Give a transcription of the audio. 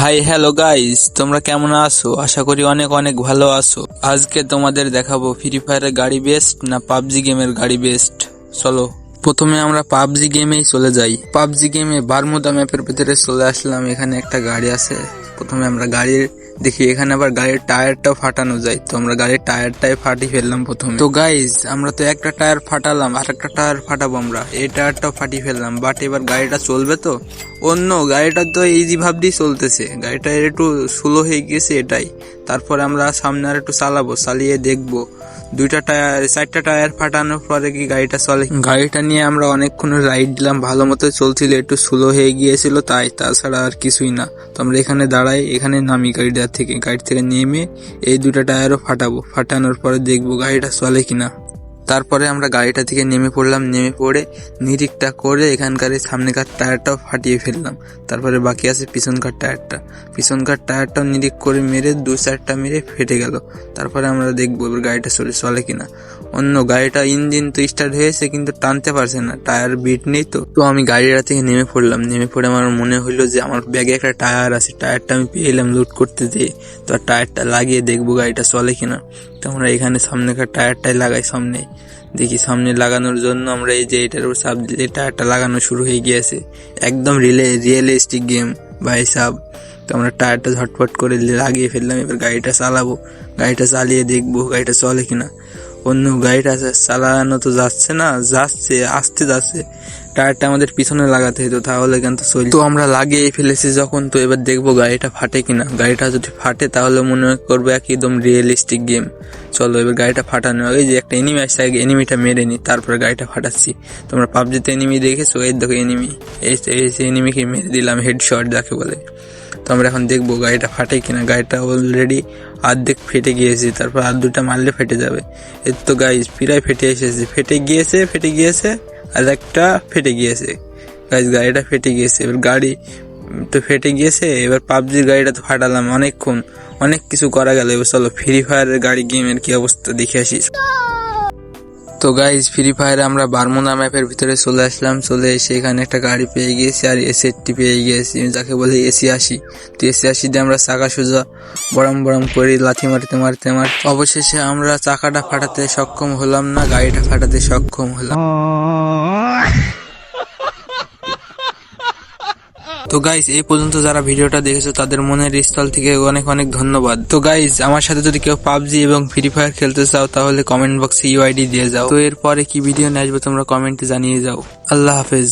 Hi hello guys তোমরা কেমন আছো? আশা করি অনেক অনেক ভালো আছো। আজকে তোমাদের দেখাবো ফ্রি ফায়ারের গাড়ি বেস্ট না পাবজি গেমের গাড়ি বেস্ট চলো, প্রথমে আমরা পাবজি গেমেই চলে যাই। পাবজি গেমে বারমুদা ম্যাপের ভিতরে চলে আসলাম। এখানে একটা গাড়ি আছে। প্রথমে আমরা গাড়ির দেখি, এখানে আবার গাড়ির টায়ারটাও ফাটানো যায়। তো আমরা গাড়ির টায়ারটাই ফাটি ফেললাম প্রথমে। তো গাইজ আমরা তো একটা টায়ার ফাটালাম আর একটা টায়ার ফাটাবো আমরা। এই টায়ারটাও ফাটি ফেললাম। বাট এবার গাড়িটা চলবে তো? অন্য, গাড়িটা তো ইজি ভাবতেই চলতেছে। গাড়িটা একটু স্লো হয়ে গেছে এটাই। তারপরে আমরা সামনে আর একটু চালাবো, চালিয়ে দেখব। দুইটা টায়ার, চারটা টায়ার ফাটানোর পরে কি গাড়িটা চলে? গাড়িটা নিয়ে আমরা অনেকক্ষণ রাইড দিলাম, ভালো মতো চলছিল, একটু স্লো হয়ে গিয়েছিল তাই, তাছাড়া আর কিছুই না। তো আমরা এখানে দাঁড়াই, এখানে নামি গাড়িটা থেকে, গাড়ি থেকে নেমে এই দুটা টায়ারও ফাটাবো। ফাটানোর পরে দেখব গাড়িটা চলে কিনা। তারপরে আমরা গাড়িটা থেকে নেমে পড়লাম, নেমে পড়ে নিরিকটা করে এখানকার সামনেকার টায়ারটাও ফাটিয়ে ফেললাম। তারপরে বাকি আছে পিছনকার টায়ারটা। পিছনকার টায়ারটাও নিরিক করে মেরে দু চারটা মেরে ফেটে গেল। তারপরে আমরা দেখব এবার গাড়িটা চলে চলে কিনা। অন্য গাড়িটা ইঞ্জিন তো স্টার্ট হয়েছে, কিন্তু টানতে পারছে না। টায়ার বিট নেই তো। তো আমি গাড়িটা থেকে নেমে পড়লাম। নেমে পড়ে আমার মনে হইল যে আমার ব্যাগে একটা টায়ার আছে। টায়ারটা আমি পেয়ে এলাম লুট করতে যেয়ে। তো টায়ারটা লাগিয়ে দেখব গাড়িটা চলে কিনা। তো আমরা এখানে সামনেকার টায়ারটাই লাগাই সামনে। দেখি সামনে লাগানোর জন্য আমরা এই যে এটার উপর সাব দিলে টায়ারটা লাগানো শুরু হয়ে গিয়েছে। একদম রিলে রিয়েলিস্টিক গেম ভাই সাব। তো আমরা টায়ারটা ঝটপট করে লাগিয়ে ফেললাম, এবার গাড়িটা চালাবো। গাড়িটা চালিয়ে দেখব গাড়িটা চলে কিনা। অন্য গাড়িটা চালানো তো যাচ্ছে না, যাচ্ছে, আসতে যাচ্ছে। টায়ারটা আমাদের পিছনে লাগাতে হতো তাহলে কিন্তু চল। তো আমরা লাগিয়ে ফেলেছি যখন, তো এবার দেখব গাড়িটা ফাটে কিনা। গাড়িটা যদি ফাটে, তাহলে মনে করবে একদম রিয়েলিস্টিক গেম চলো, এবার গাড়িটা ফাটানো এই যে একটা এনিমি আসছে, আগে এনিমিটা মেরে নি, তারপরে গাড়িটা ফাটাচ্ছি। তোমরা পাবজিতে এনিমি দেখেছ? এই দেখো এনিমি এই এনিমিকে মেরে দিলাম হেডশট যাকে বলে। তো আমরা এখন দেখব গাড়িটা ফাটে কিনা। গাড়িটা অলরেডি অর্ধেক ফেটে গিয়েছে, তারপর আর দুটা মারলে ফেটে যাবে। এর তো গাড়ি প্রায় ফেটে এসেছে। ফেটে গিয়েছে ফেটে গিয়েছে। আর একটা ফেটে গিয়েছে। গাছ গাড়িটা ফেটে গিয়েছে। এবার গাড়ি তো ফেটে গিয়েছে, এবার পাবজির গাড়িটা তো ফাটালাম অনেকক্ষণ। অনেক কিছু করা গেল। এবার চলো ফ্রি ফায়ারের গাড়ি গেমের কি অবস্থা দেখে আসিস তো গাইজ ফ্রি ফায়ারে আমরা বারমুনা ম্যাপের ভিতরে চলে আসলাম। চলে এসে এখানে একটা গাড়ি পেয়ে গিয়েছি আর এসেটটি পেয়ে গিয়েছি যাকে বলে এসি আসি তো এসি আসি দিয়ে আমরা চাকা সোজা বরম বরম করি লাথি মারতে মারতে মারতে অবশেষে আমরা চাকাটা ফাটাতে সক্ষম হলাম না, গাড়িটা ফাটাতে সক্ষম হলাম। তো গাইজ এই পর্যন্ত যারা ভিডিওটা দেখেছ, তাদের মনের স্থল থেকে অনেক অনেক ধন্যবাদ। তো গাইজ আমার সাথে যদি কেউ পাবজি এবং ফ্রি ফায়ার খেলতে চাও, তাহলে কমেন্ট বক্সে ইউআইডি দিয়ে যাও। তো এরপরে কি ভিডিও নিয়ে আসবে তোমরা কমেন্টে জানিয়ে যাও। আল্লাহ হাফেজ।